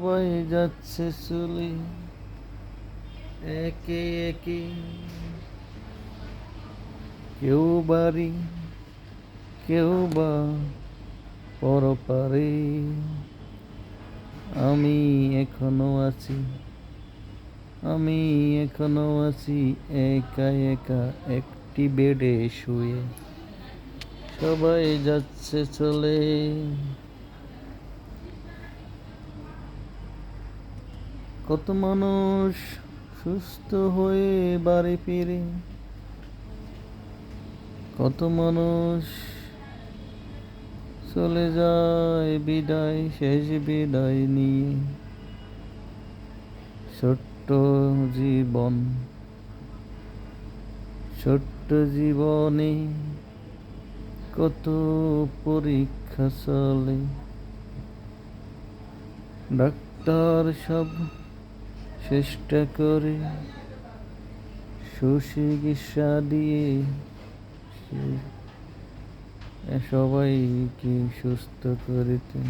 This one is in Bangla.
সবাই যাচ্ছে চলে। একে একে কেউ বাড়ি, কেউ বা পরপারে। আমি এখনও আছি, আমি এখনও আছি একা একা একটি বেডে শুয়ে। সবাই যাচ্ছে চলে। কত মানুষ সুস্থ হয়ে বাড়ি ফিরে? কত মানুষ চলে যায় বিদায়, শেষ বিদায় নিয়ে। ছোট্ট জীবন, ছোট্ট জীবনে কত পরীক্ষা চলে। ডাক্তার সব চেষ্টা করে সুচিকিৎসা দিয়ে সবাইকে সুস্থ করিতে